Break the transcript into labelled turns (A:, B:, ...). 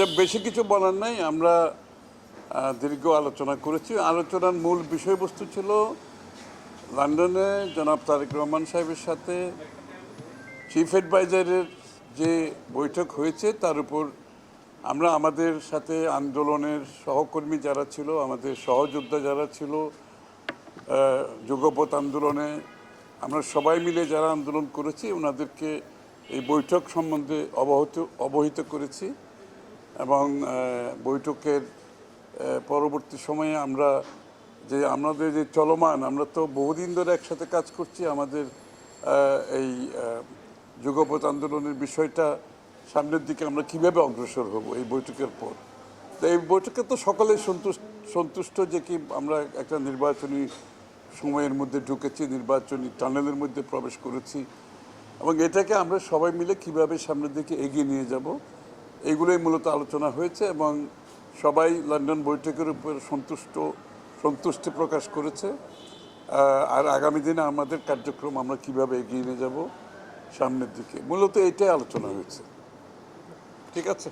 A: যে বেশি কিছু বলার নাই, আমরা দীর্ঘ আলোচনা করেছি। আলোচনার মূল বিষয়বস্তু ছিল লন্ডনে জনাব তারেক রহমান সাহেবের সাথে চিফ অ্যাডভাইজারের যে বৈঠক হয়েছে, তার উপর আমরা আমাদের সাথে আন্দোলনের সহকর্মী যারা ছিল, আমাদের সহযোদ্ধা যারা ছিল যুগপথ আন্দোলনে আমরা সবাই মিলে যারা আন্দোলন করেছি, ওনাদেরকে এই বৈঠক সম্বন্ধে অবহিত অবহিত করেছি। এবং বৈঠকের পরবর্তী সময়ে আমরা যে আমাদের যে চলমান, আমরা তো বহুদিন ধরে একসাথে কাজ করছি, আমাদের এই যুগপথ আন্দোলনের বিষয়টা সামনের দিকে আমরা কীভাবে অগ্রসর হব এই বৈঠকের পর? তো এই বৈঠকে তো সকলে সন্তুষ্ট সন্তুষ্ট যে কি আমরা একটা নির্বাচনী সময়ের মধ্যে ঢুকেছি, নির্বাচনী টানেলের মধ্যে প্রবেশ করেছি এবং এটাকে আমরা সবাই মিলে কীভাবে সামনের দিকে এগিয়ে নিয়ে যাব? এগুলোই মূলত আলোচনা হয়েছে এবং সবাই লন্ডন বৈঠকের উপর সন্তুষ্ট, সন্তুষ্টি প্রকাশ করেছে। আর আগামী দিনে আমাদের কার্যক্রম আমরা কীভাবে এগিয়ে নিয়ে যাব সামনের দিকে। মূলত এটাই আলোচনা হয়েছে। ঠিক আছে?